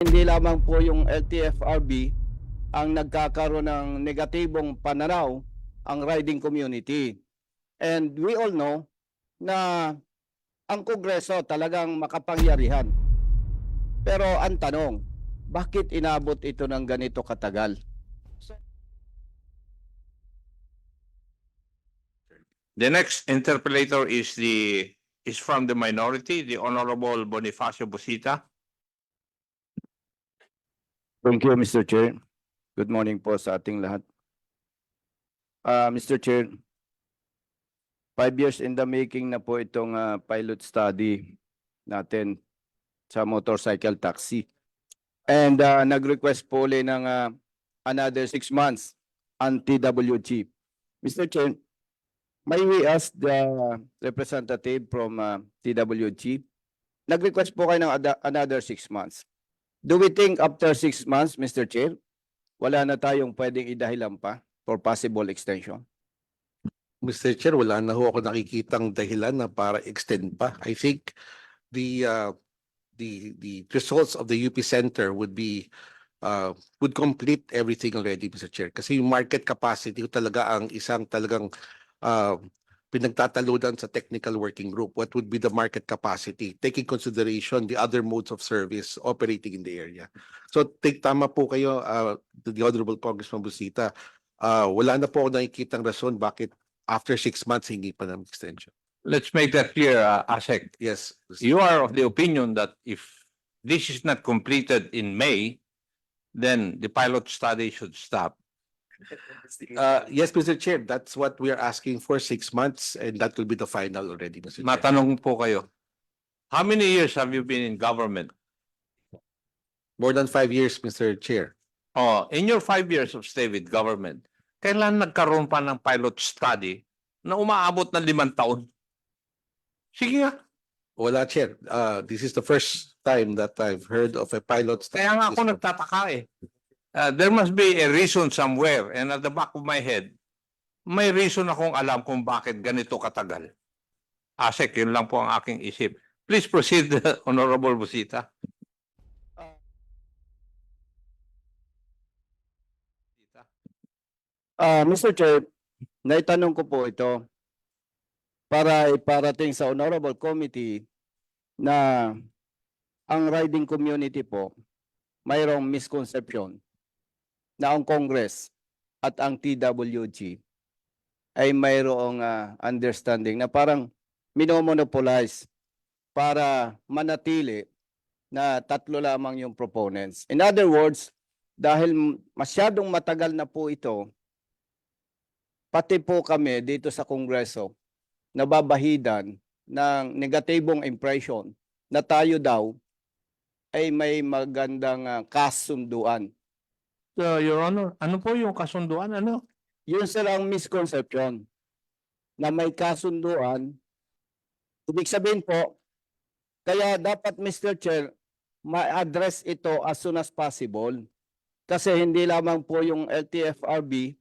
Hindi lamang po yung LTFRB ang nagkakaroon ng negatibong pananaw ang riding community. And we all know na ang Kongreso talagang makapangyarihan. Pero ang tanong, bakit inabot ito ng ganito katagal? The next interpellator is the, is from the minority, the Honorable Bonifacio Busita. Thank you, Mr. Chair. Good morning po sa ating lahat. Ah, Mr. Chair, five years in the making na po itong ah, pilot study natin sa motorcycle taxi. And ah, nag-request po ulit ng ah, another six months ang TWG. Mr. Chair, may we ask the representative from ah, TWG? Nag-request po kayo ng another six months. Do we think after six months, Mr. Chair, wala na tayong pwedeng idahilan pa for possible extension? Mr. Chair, wala na ho ako nakikitang dahilan na para extend pa. I think the uh, the the results of the UP Center would be uh, would complete everything already, Mr. Chair. Kasi yung market capacity talaga ang isang talagang uh, pinagtatalunan sa technical working group. What would be the market capacity, taking consideration the other modes of service operating in the area. So take tama po kayo, uh, the Honorable Congressman Busita. Uh, wala na po ako nakikitang rason bakit after six months, hingi pa ng extension. Let's make that clear, uh, Asek. Yes. You are of the opinion that if this is not completed in May, then the pilot study should stop. Uh, yes, Mr. Chair, that's what we are asking for, six months, and that will be the final already, Mr. Chair. Matanong po kayo. How many years have you been in government? More than five years, Mr. Chair. Oh, in your five years of stay with government, kailan nagkaroon pa ng pilot study na umaabot ng limang taon? Sige nga. Wala, Chair. Uh, this is the first time that I've heard of a pilot. study Kaya nga ako nagtataka eh. Uh, there must be a reason somewhere and at the back of my head, may reason akong alam kung bakit ganito katagal. Asek, yun lang po ang aking isip. Please proceed, Honorable Busita. Ah, Mr. Chair, naitanong ko po ito para iparating sa Honorable Committee na ang riding community po mayroong misconception na ang Congress at ang TWG ay mayroong ah, understanding na parang minomonopolize para manatili na tatlo lamang yung proponents. In other words, dahil masyadong matagal na po ito, pati po kami dito sa Kongreso nababahidan ng negatibong impression na tayo daw ay may magandang ah, kasunduan. So, Your Honor, ano po yung kasunduan? Ano? Yun silang misconception na may kasunduan. Ibig sabihin po, kaya dapat Mr. Chair, ma-address ito as soon as possible. Kasi hindi lamang po yung LTFRB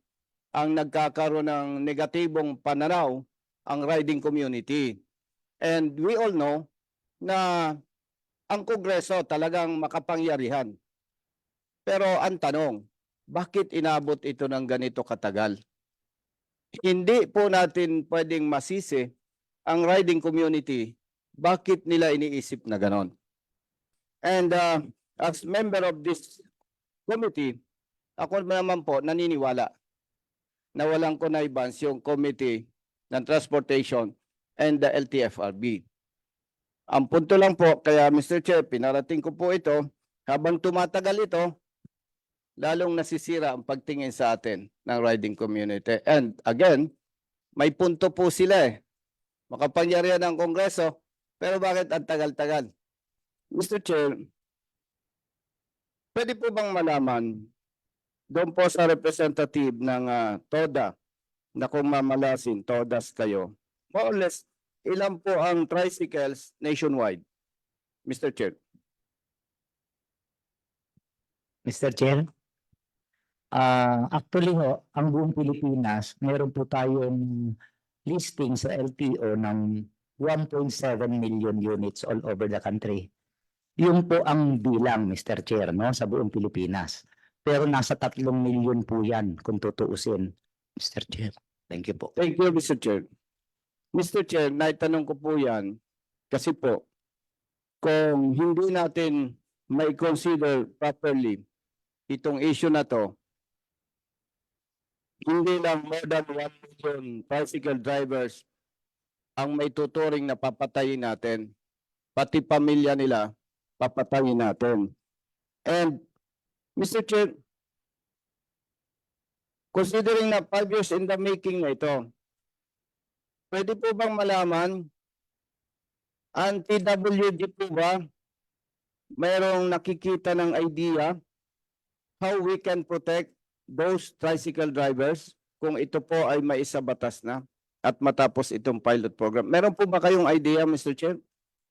ang nagkakaroon ng negatibong pananaw ang riding community. And we all know na ang Kongreso talagang makapangyarihan. Pero ang tanong, bakit inabot ito ng ganito katagal? Hindi po natin pwedeng masisi ang riding community bakit nila iniisip na ganon. And uh, as member of this committee, ako naman po naniniwala na walang connivances yung committee ng transportation and the LTFRB. Ang punto lang po, kaya Mr. Chair, pinarating ko po ito, habang tumatagal ito, lalong nasisira ang pagtingin sa atin ng riding community. And again, may punto po sila eh. Makapangyarihan ng Kongreso, pero bakit ang tagal-tagal? Mr. Chair, pwede po bang malaman doon po sa representative ng ah, TODA na kung mamalasin, TODAS kayo, more or less, ilan po ang tricycles nationwide? Mr. Chair. Mr. Chair. Ah, actually ho, ang buong Pilipinas, meron po tayong listing sa LTO ng 1.7 million units all over the country. Yun po ang bilang, Mr. Chair, no, sa buong Pilipinas. Pero nasa tatlong milyon po yan kung tutuusin, Mr. Chair. Thank you po. Thank you, Mr. Chair. Mr. Chair, naitanong ko po yan kasi po, kung hindi natin may consider properly itong issue na to, hindi lang more than 1 million tricycle drivers ang may tuturing na papatayin natin. Pati pamilya nila, papatayin natin. And, Mr. Chair, considering na five years in the making na ito, pwede po bang malaman, ang TWG po ba, mayroong nakikita ng idea how we can protect those tricycle drivers kung ito po ay maisabatas na at matapos itong pilot program. Meron po ba kayong idea, Mr. Chair?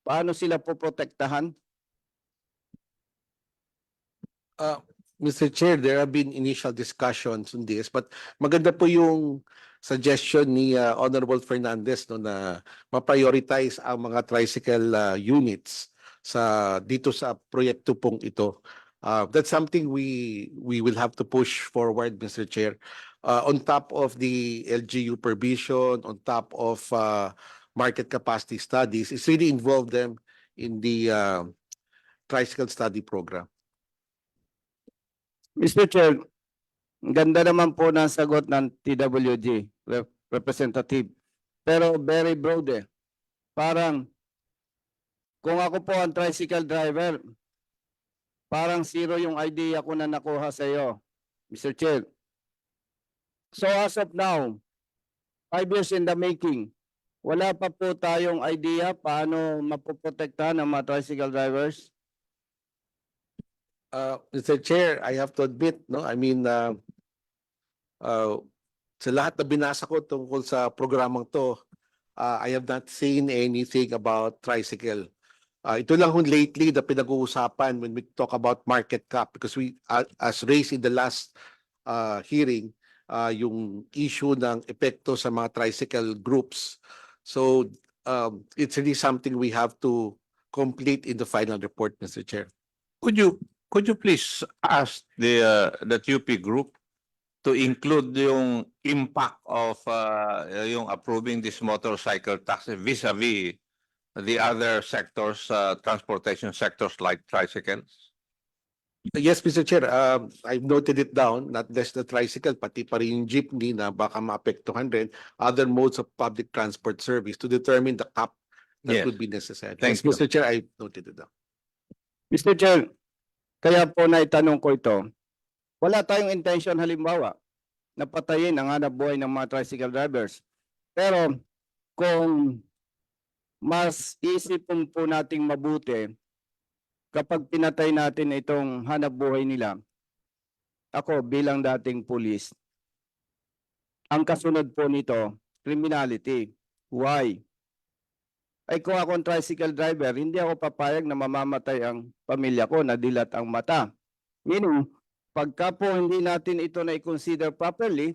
Paano sila po protektahan? Uh, Mr. Chair, there have been initial discussions on this, but maganda po yung suggestion ni uh, Honorable Fernandez no na ma-prioritize ang mga tricycle uh, units sa dito sa proyekto pong ito. Uh, that's something we we will have to push forward, Mr. Chair. Uh, on top of the LGU provision, on top of uh, market capacity studies, is really involve them in the uh, tricycle study program. Mr. Chair, ganda naman po ng sagot ng TWG rep- representative. Pero very broad eh. Parang kung ako po ang tricycle driver, parang zero yung idea ko na nakuha sa iyo, Mr. Chair. So as of now, five years in the making, wala pa po tayong idea paano mapoprotektahan ang mga tricycle drivers. Uh, Mr. Chair, I have to admit, no, I mean, uh, uh, sa lahat na binasa ko tungkol sa programang to, uh, I have not seen anything about tricycle. Uh, ito lang hun lately na pinag-uusapan when we talk about market cap because we, uh, as raised in the last uh, hearing, uh, yung issue ng epekto sa mga tricycle groups. So, um, it's really something we have to complete in the final report, Mr. Chair. Could you, could you please ask the, uh, the TUP group to include yung impact of, uh, yung approving this motorcycle tax vis-a-vis the other sectors, uh, transportation sectors like tricycles? Yes, Mr. Chair, um, I've noted it down, not just the tricycle, pati pa rin yung jeepney na baka maapektuhan rin, other modes of public transport service to determine the cap that Yes. would be necessary. Thank Yes, you. Mr. Chair, I noted it down. Mr. Chair, kaya po naitanong ko ito, wala tayong intention halimbawa na patayin ang hanap buhay ng mga tricycle drivers. Pero kung mas isipin po nating mabuti kapag pinatay natin itong hanap buhay nila, ako bilang dating pulis, ang kasunod po nito, criminality. Why? ay kung ako ang tricycle driver, hindi ako papayag na mamamatay ang pamilya ko, na dilat ang mata. Meaning, pagka po hindi natin ito na i-consider properly,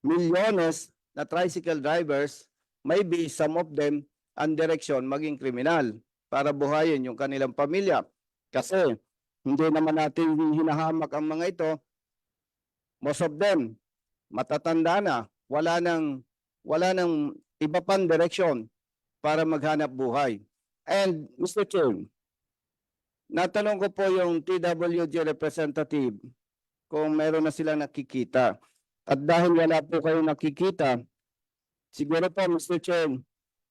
milyones na tricycle drivers, maybe some of them, ang direksyon maging kriminal para buhayin yung kanilang pamilya. Kasi hindi naman natin hinahamak ang mga ito. Most of them, matatanda na, wala nang, wala nang iba pang direksyon para maghanap buhay. And Mr. Chair, natanong ko po yung TWG representative kung meron na silang nakikita. At dahil wala po kayo nakikita, siguro po Mr. Chair,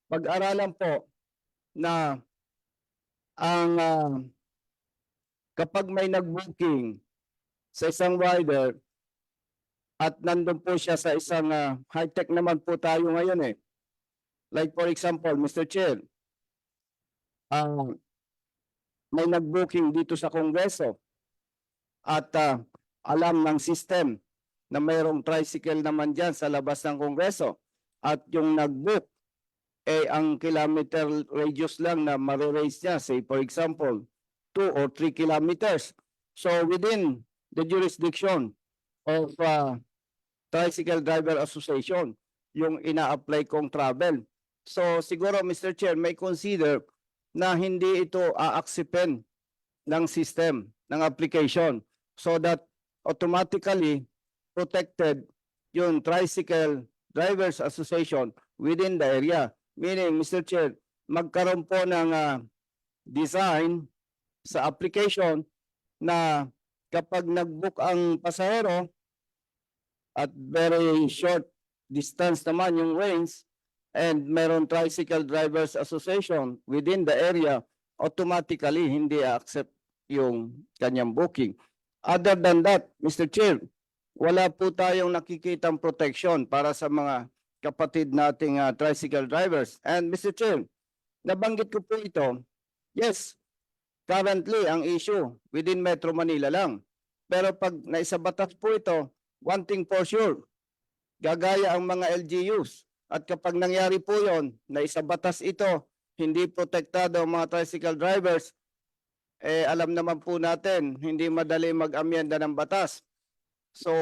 pag-aralan po na ang ah, kapag may nag-booking sa isang rider at nandun po siya sa isang ah, high-tech naman po tayo ngayon eh. Like for example, Mr. Chair, ah may nag-booking dito sa Kongreso at ah, alam ng system na mayroong tricycle naman dyan sa labas ng Kongreso at yung nag-book eh ang kilometer radius lang na mariraise niya, say for example, 2 or 3 kilometers. So within the jurisdiction of ah, Tricycle Driver Association, yung ina-apply kong travel. So siguro Mr. Chair may consider na hindi ito aaksipin ng system, ng application so that automatically protected yung Tricycle Drivers Association within the area. Meaning, Mr. Chair, magkaroon po ng ah, design sa application na kapag nag-book ang pasahero at very short distance naman yung range and meron Tricycle Drivers Association within the area, automatically hindi accept yung kanyang booking. Other than that, Mr. Chair, wala po tayong nakikitang protection para sa mga kapatid nating ah, tricycle drivers. And Mr. Chair, nabanggit ko po ito, yes, currently ang issue within Metro Manila lang. Pero pag naisabatas po ito, one thing for sure, gagaya ang mga LGUs. At kapag nangyari po yon, naisabatas ito, hindi protektado ang mga tricycle drivers, eh alam naman po natin, hindi madali mag-amyenda ng batas. So,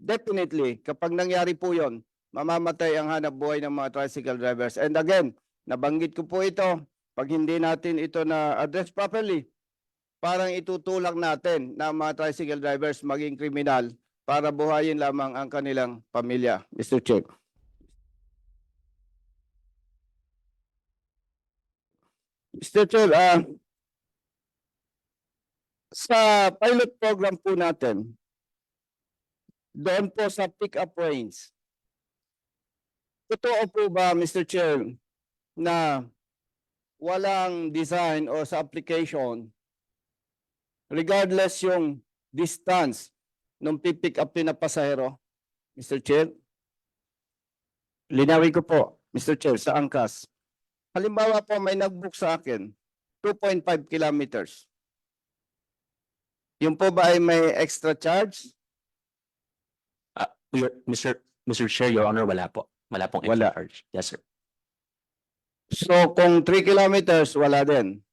definitely, kapag nangyari po yon, mamamatay ang hanap buhay ng mga tricycle drivers. And again, nabanggit ko po ito, pag hindi natin ito na address properly, parang itutulak natin na mga tricycle drivers maging kriminal para buhayin lamang ang kanilang pamilya. Mr. Chair. Mr. Chair, ah, sa pilot program po natin, doon po sa pick-up range, totoo po ba, Mr. Chair, na walang design o sa application, regardless yung distance nung pipick up na pasahero, Mr. Chair? Linawin ko po, Mr. Chair, sa angkas. Halimbawa po may nag-book sa akin, 2.5 kilometers. Yung po ba ay may extra charge? Your, Mr. Mr. Chair, Your Honor, wala po. Wala pong extra Wala. charge. Yes, sir. So kung 3 kilometers, wala din.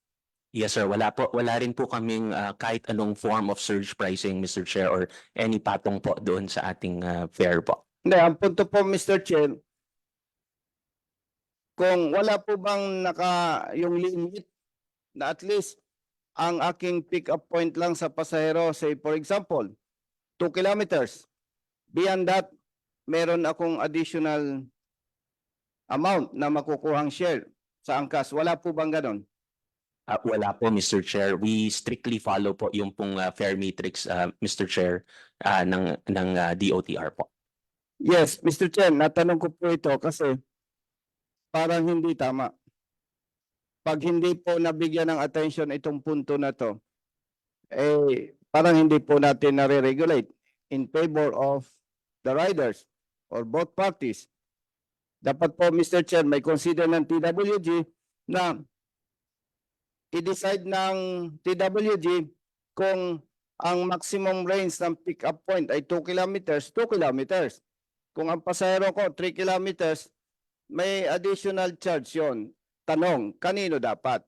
Yes, sir. Wala po. Wala rin po kaming ah, kahit anong form of surge pricing, Mr. Chair, or any patong po doon sa ating ah, fare po. Hindi, ang punto po, Mr. Chair, kung wala po bang naka yung limit na at least ang aking pick-up point lang sa pasahero, say for example, 2 kilometers. Beyond that, meron akong additional amount na makukuhang share sa angkas. Wala po bang ganon? Ah, wala po, Mr. Chair. We strictly follow po yung pong ah, fare matrix, ah, Mr. Chair, ah, ng, ng ah, DOTR po. Yes, Mr. Chen, natanong ko po ito kasi parang hindi tama. Pag hindi po nabigyan ng attention itong punto na to, eh parang hindi po natin nare-regulate in favor of the riders or both parties. Dapat po, Mr. Chen, may consider ng TWG na i-decide ng TWG kung ang maximum range ng pick-up point ay 2 kilometers, 2 kilometers. Kung ang pasahero ko 3 kilometers, may additional charge yon. Tanong, kanino dapat?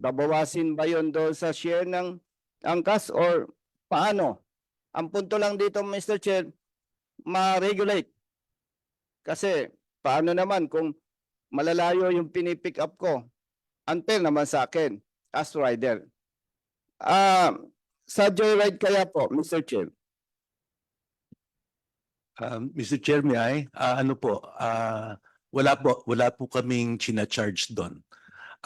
Babawasin ba yon doon sa share ng angkas or paano? Ang punto lang dito, Mr. Chair, ma-regulate. Kasi paano naman kung malalayo yung pinipick up ko? Until naman sa akin as rider. Ah, sa joyride kaya po, Mr. Chair. Um, Mr. Chair, may I? Ah, ano po, ah, wala po, wala po kaming china-charge doon.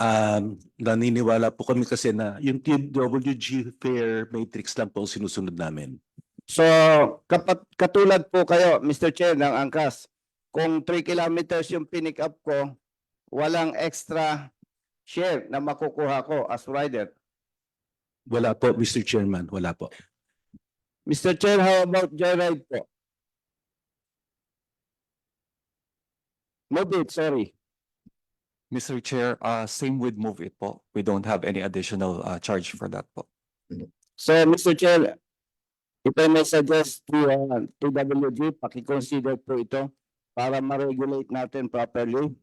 Um, naniniwala po kami kasi na yung TWG fare matrix lang po ang sinusunod namin. So, kapat, katulad po kayo, Mr. Chair, ng angkas. Kung 3 kilometers yung pinick up ko, walang extra share na makukuha ko as rider. Wala po, Mr. Chairman, wala po. Mr. Chair, how about joyride po? Move it, sorry. Mr. Chair, uh, same with Move It po. We don't have any additional uh, charge for that po. So, Mr. Chair, if I may suggest to uh, TWG, pakiconsider po ito para ma-regulate natin properly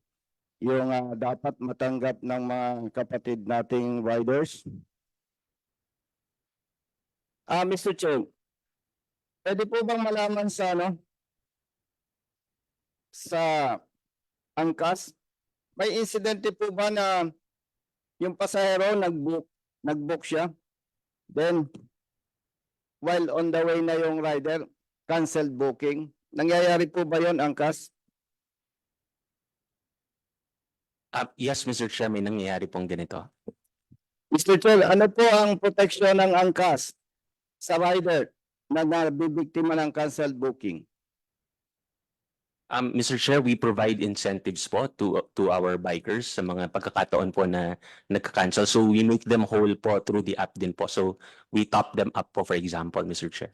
yung uh, dapat matanggap ng mga kapatid nating riders. Ah, Mr. Chair, pwede po bang malaman sa ano? Sa angkas, may insidente po ba na yung pasahero nag-book, nag-book siya. Then, while on the way na yung rider, canceled booking. Nangyayari po ba yon angkas? Ah, yes, Mr. Chair, may nangyayari pong ganito. Mr. Chair, ano po ang proteksyon ng angkas sa rider na nabibiktima ng canceled booking? Um, Mr. Chair, we provide incentives po to to our bikers sa mga pagkakataon po na nagka-cancel. So we make them whole po through the app din po. So we top them up po for example, Mr. Chair.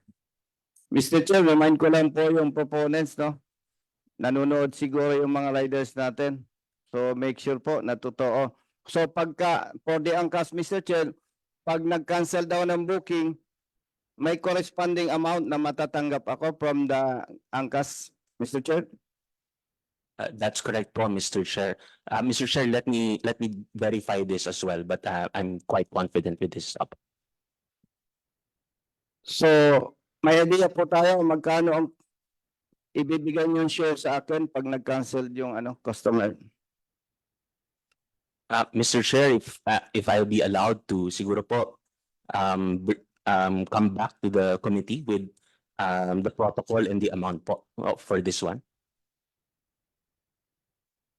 Mr. Chair, remind ko lang po yung proponents, no? Nanonood siguro yung mga riders natin. So make sure po na totoo. So pagka, for the angkas, Mr. Chair, pag nag-cancel daw ng booking, may corresponding amount na matatanggap ako from the angkas, Mr. Chair? Uh, that's correct po, Mr. Chair. Uh, Mr. Chair, let me let me verify this as well, but uh, I'm quite confident with this. up. So, may idea po tayo kung magkano ang ibibigay yung share sa akin pag nag-cancel yung ano, customer. Uh, Mr. Chair, if uh, if I'll be allowed to, siguro po, um, um, come back to the committee with um, the protocol and the amount po uh, for this one.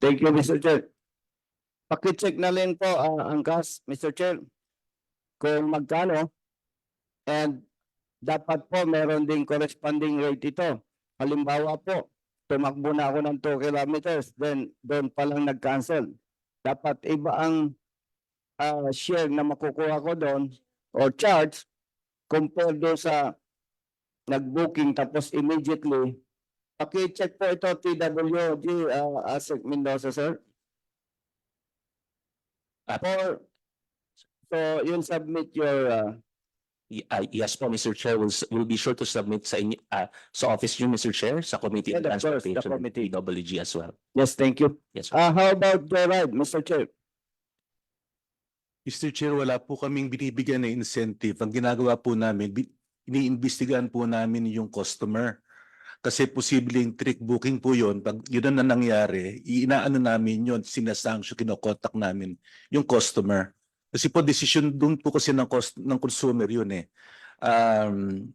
Thank you, Mr. Chair. Pakicheck na rin po ang angkas, Mr. Chair. Kung magkano. And dapat po meron ding corresponding rate ito. Halimbawa po, tumakbo na ako ng 2 kilometers, then doon pa lang nag-cancel. Dapat iba ang ah, share na makukuha ko doon or charge compared doon sa nag-booking tapos immediately Paki-check po ito TWG uh, Asik Mendoza sir. Ah. For so you'll submit your uh, Y- uh, yes po, Mr. Chair, will s- will be sure to submit sa inyo, uh, sa office niyo, Mr. Chair, sa Committee on Yeah, of course, the Transportation, and committee. PWG as well. yes, thank you. Yes. Uh, how about Joyride, Mr. Chair? Mr. Chair, wala po kaming binibigyan na incentive. Ang ginagawa po namin, bi- iniimbestigahan po namin yung customer. Kasi posibleng trick booking po yon Pag yun ang nangyari, inaano namin yun, sinasanction, kinokontak namin yung customer. Kasi po decision doon po kasi ng, cost, ng consumer yun eh. Um,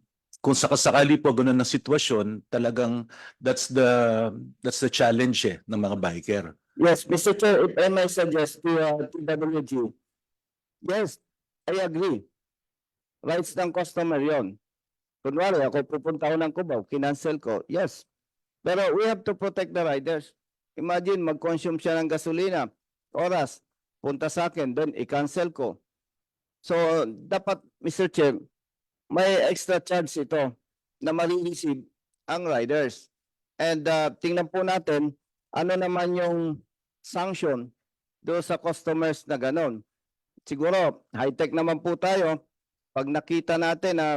kung sakasakali po ganun ang sitwasyon, talagang that's the that's the challenge eh, ng mga biker. Yes, Mr. Chair, if I may suggest to uh, TWG. Yes, I agree. Rights ng customer yon. Kunwari, ako pupunta ako ng Cubao, kinancel ko, yes. Pero we have to protect the riders. Imagine, mag-consume siya ng gasolina, oras, punta sa akin, then i-cancel ko. So, dapat, Mr. Chair, may extra charge ito na marireceive ang riders. And uh, tingnan po natin, ano naman yung sanction do sa customers na ganon. Siguro, high-tech naman po tayo. Pag nakita natin na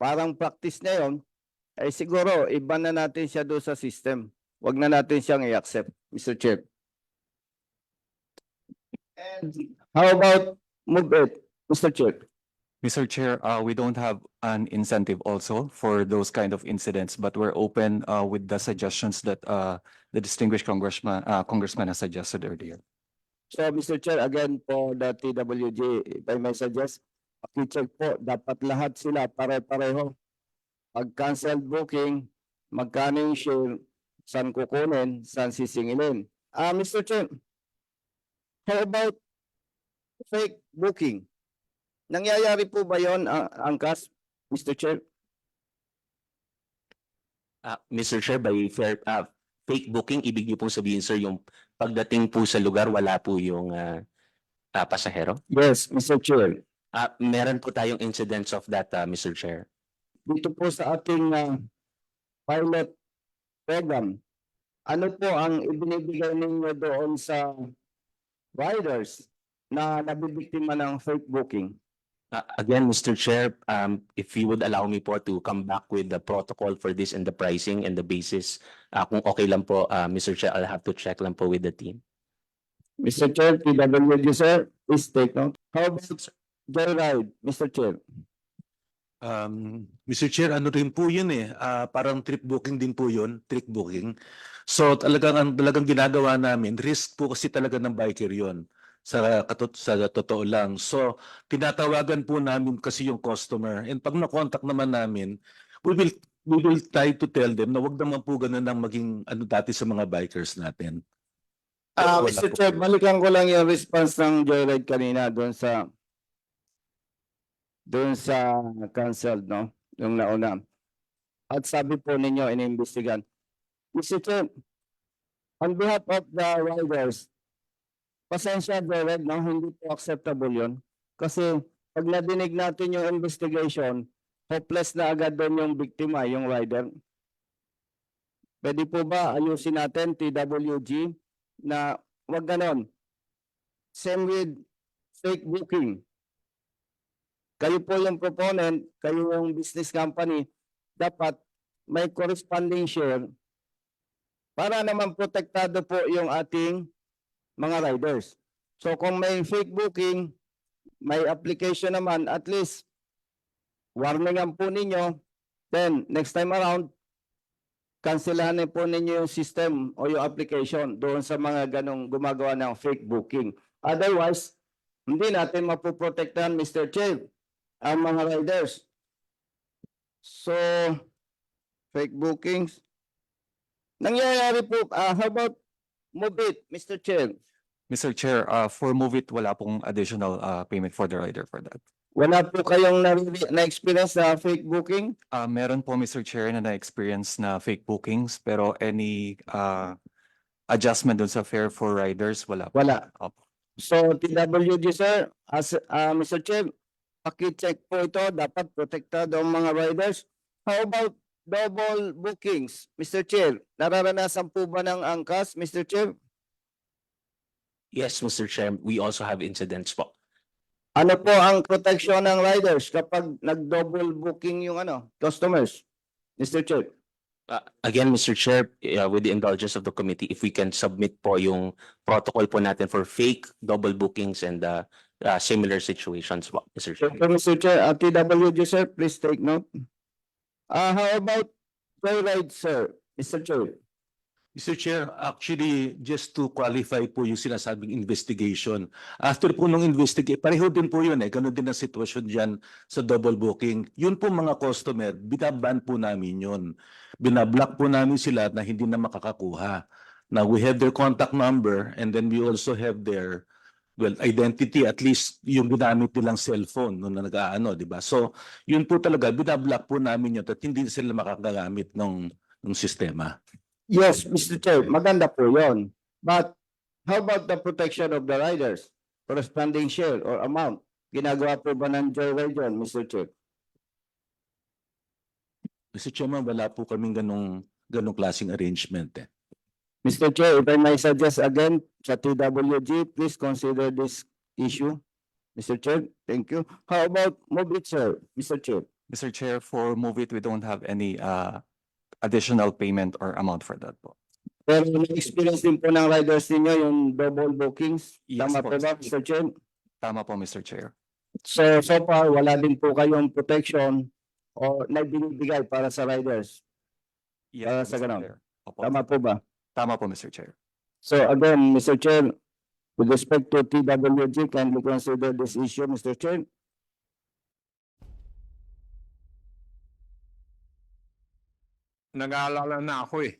parang practice na yon, ay siguro, iba na natin siya do sa system. Huwag na natin siyang i-accept, Mr. Chair. And how about move it, Mr. Chair? Mr. Chair, uh, we don't have an incentive also for those kind of incidents, but we're open, uh, with the suggestions that, uh, the distinguished congressman, uh, congressman has suggested earlier. So, Mr. Chair, again for the TWG, if I may suggest, check po, dapat lahat sila pare-pareho. Pag canceled booking, magkano yung share, saan kukunin, saan sisingilin. Ah, Mr. Chair, how about fake booking? Nangyayari po ba yon ang angkas, Mr. Chair? Uh, Mr. Chair, by fair, uh, fake booking, ibig niyo pong sabihin, sir, yung pagdating po sa lugar, wala po yung uh, uh, pasahero? Yes, Mr. Chair. Uh, meron po tayong incidents of that, uh, Mr. Chair. dito po sa ating ah, pilot program, ano po ang ibinibigay ninyo doon sa riders na nabibiktima ng fake booking? Uh, again, Mr. Chair, um, if you would allow me po to come back with the protocol for this and the pricing and the basis, uh, kung okay lang po, uh, Mr. Chair, I'll have to check lang po with the team. Mr. Chair, PWG sir, please take note. How about Joyride, Mr. Chair? Um, Mr. Chair, ano rin po yun eh, ah, parang trip booking din po yun, trip booking. So talagang ang talagang ginagawa namin, risk po kasi talaga ng biker yun. sa katot sa totoo lang. So, tinatawagan po namin kasi yung customer and pag na-contact naman namin, we will we will try to tell them na wag naman po ganun ang maging ano dati sa mga bikers natin. Ah, Wala Mr. Chair, balikan ko lang yung response ng Joyride kanina doon sa doon sa canceled, no? Yung nauna. At sabi po ninyo, iniimbestigan. Mr. Chair, on behalf of the riders, pasensya, Joyride, no? Hindi po acceptable yun. Kasi pag nadinig natin yung investigation, hopeless na agad doon yung biktima, yung rider. Pwede po ba ayusin natin, TWG, na wag ganon. Same with fake booking. Kayo po yung proponent, kayo yung business company, dapat may corresponding share para naman protektado po yung ating mga riders. So kung may fake booking, may application naman, at least warningan po ninyo, then next time around, kanselahan po ninyo yung system o yung application doon sa mga ganong gumagawa ng fake booking. Otherwise, hindi natin mapoprotektahan, Mr. Chair, ang mga riders. So, fake bookings. Nangyayari po, ah, how about move it, Mr. Chair? Mr. Chair, uh, for move it, wala pong additional uh, payment for the rider for that. Wala po kayong nariri- na-experience na fake booking? Uh, meron po, Mr. Chair, na na-experience na fake bookings, pero any uh, adjustment dun sa fare for riders, wala po. Wala. Opo. So TWG sir, as uh, Mr. Chair, paki-check po ito, dapat protektado ang mga riders. How about double bookings, Mr. Chair? Nararanasan po ba ng angkas, Mr. Chair? Yes, Mr. Chair, we also have incidents po. Ano po ang protection ng riders kapag nag-double booking yung ano, customers? Mr. Chair, Uh, again, Mr. Chair, uh, with the indulgence of the committee, if we can submit po yung protocol po natin for fake double bookings and uh, uh, similar situations po, Mr. Chair. Thank you, Mr. Chair, uh, TWG sir, please take note. Uh, how about joyride, sir, Mr. Chair? Mr. Chair, actually, just to qualify po yung sinasabing investigation. After po nung investigate, pareho din po yun eh. Ganun din ang sitwasyon dyan sa double booking. Yun po mga customer, binaban po namin yun. Binablock po namin sila na hindi na makakakuha. Now, we have their contact number and then we also have their well, identity, at least yung ginamit nilang cellphone nung nag-aano, di ba? So, yun po talaga, binablock po namin yun at hindi sila makakagamit ng, ng sistema. Yes, Mr. Chair, maganda po yon. But how about the protection of the riders? Corresponding share or amount? Ginagawa po ba ng joyride yun, Mr. Chair? Mr. Chairman, wala po kaming ganong, ganong klaseng arrangement eh. Mr. Chair, if I may suggest again sa TWG, please consider this issue. Mr. Chair, thank you. How about move it, sir, Mr. Chair? Mr. Chair, for move it, we don't have any uh, additional payment or amount for that po. Pero na-experience din po ng riders ninyo yung double bookings. Yes Tama po, po ba, Mr. Chair? Tama po, Mr. Chair. So, so far, wala din po kayong protection o na binibigay para sa riders. Ah, Yes, sa Mr. ganon. Chair. Opo. Tama po ba? Tama po, Mr. Chair. So again, Mr. Chair, with respect to TWG, kindly consider this issue, Mr. Chair. Nag-aalala na ako eh.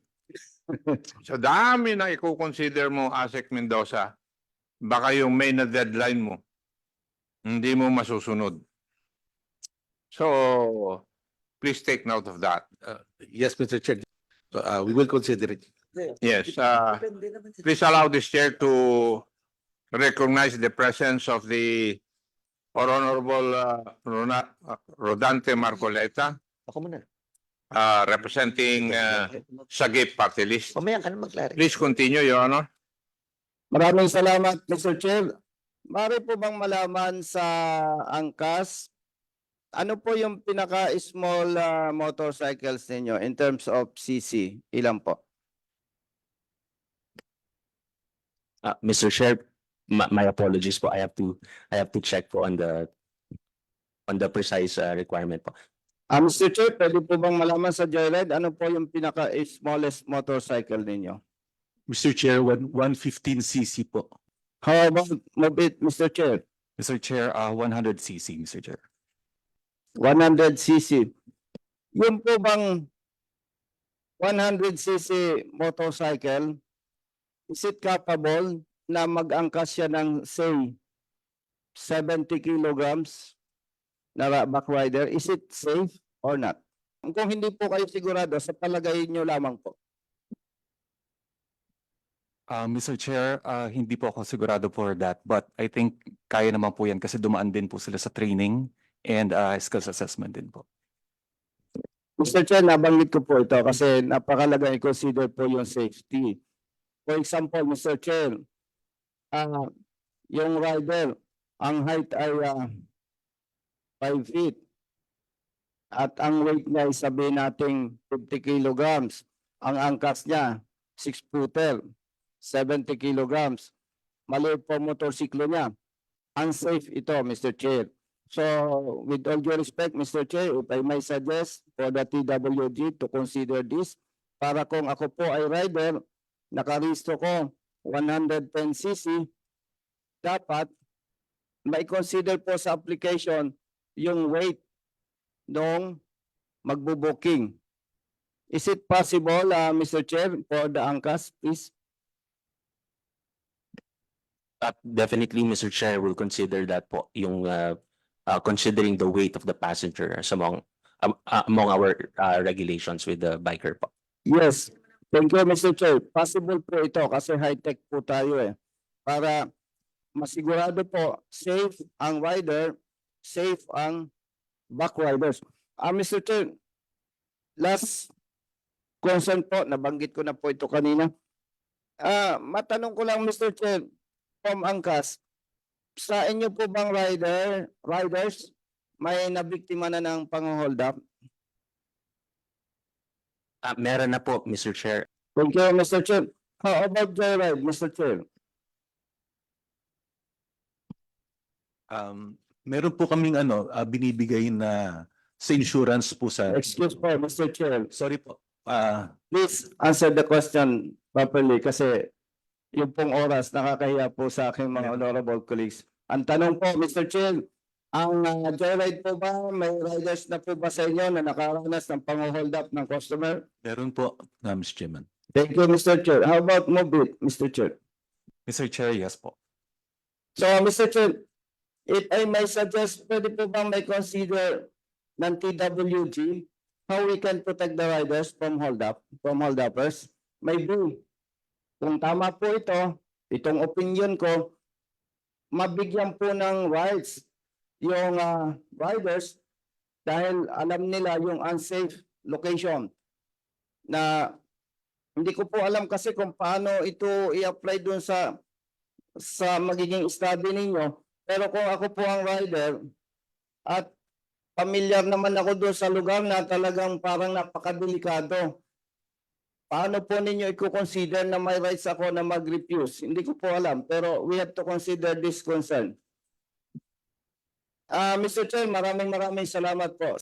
Sa dami na i-consider mo, Asek Mendoza, baka yung may na deadline mo, hindi mo masusunod. So, please take note of that. Uh, Yes, Mr. Chair. Uh, we will consider it. Yes, uh, please allow this chair to recognize the presence of the Honorable uh, Rona- uh, Rodante Marcoleta, Ako muna. uh, representing uh, Sagip Party List. Mamaya ka na mag-clarify. Please continue, Your Honor. Maraming salamat, Mr. Chair. Mari po bang malaman sa angkas, ano po yung pinaka-small uh, motorcycles ninyo in terms of CC? Ilan po? Uh, Mr. Chair, my, my apologies po. I have to, I have to check po on the, on the precise uh, requirement po. Ah, Mr. Chair, pwede po bang malaman sa Joyride, ano po yung pinaka-smallest motorcycle ninyo? Mr. Chair, one, 115cc po. How about move it, Mr. Chair? Mr. Chair, uh, one hundred CC, Mr. Chair. 100 cc. Yung po bang 100 cc motorcycle, is it capable na mag-angkas siya ng say 70 kilograms na ra- back rider? Is it safe or not? Kung hindi po kayo sigurado, sa palagay nyo lamang po. Uh, Mr. Chair, uh, hindi po ako sigurado for that, but I think kaya naman po yan kasi dumaan din po sila sa training and uh, skills assessment din po. Mr. Chair, nabanggit ko po ito kasi napakalaga i-consider po yung safety. For example, Mr. Chair, ah yung rider, ang height ay ah, 5 feet. At ang weight niya ay sabihin nating 50 kilograms. Ang angkas niya, 6 footer, 70 kilograms. Maliit po motorsiklo niya. Unsafe ito, Mr. Chair. So, with all due respect, Mr. Chair, if I may suggest for the TWG to consider this, para kung ako po ay rider, nakaristo ko 110cc, dapat may consider po sa application yung weight nung magbo-booking. Is it possible, uh, Mr. Chair, for the angkas, please? Uh, definitely, Mr. Chair, will consider that po, yung uh, uh, considering the weight of the passenger as among um, uh, among our uh, regulations with the biker po. Yes, thank you, Mr. Chair. Possible po ito kasi high-tech po tayo eh. Para masigurado po, safe ang rider, safe ang back riders. Ah, Mr. Chair, last concern po, nabanggit ko na po ito kanina. Ah, matanong ko lang, Mr. Chair, from Angkas, sa inyo po bang rider, riders, may nabiktima na ng pang-hold up? Uh, meron na po, Mr. Chair. Thank you, Mr. Chair. How about joyride, Mr. Chair? Um, meron po kaming ano, ah, binibigay na sa insurance po sa, Excuse po, Mr. Chair. sorry po. Ah, Please answer the question properly kasi yung pong oras nakakahiya po sa aking mga honorable colleagues. Ang tanong po, Mr. Chair, ang uh, joyride po ba, may riders na po ba sa inyo na nakaranas ng pang-hold up ng customer? meron po, na Mr. Chairman. Thank you, Mr. Chair. How about move it, Mr. Chair? Mr. Chair, yes po. So, Mr. Chair, if I may suggest, pwede po bang may consider ng TWG how we can protect the riders from hold up, from hold uppers? Maybe, kung tama po ito, itong opinion ko, mabigyan po ng rights yung ah, riders dahil alam nila yung unsafe location na hindi ko po alam kasi kung paano ito i-apply dun sa sa magiging study ninyo. Pero kung ako po ang rider at familiar naman ako doon sa lugar na talagang parang napakadelikado. Paano po ninyo i-consider na may rights ako na mag-refuse? Hindi ko po alam. Pero we have to consider this concern. Ah, Mr. Chair, maraming maraming salamat po.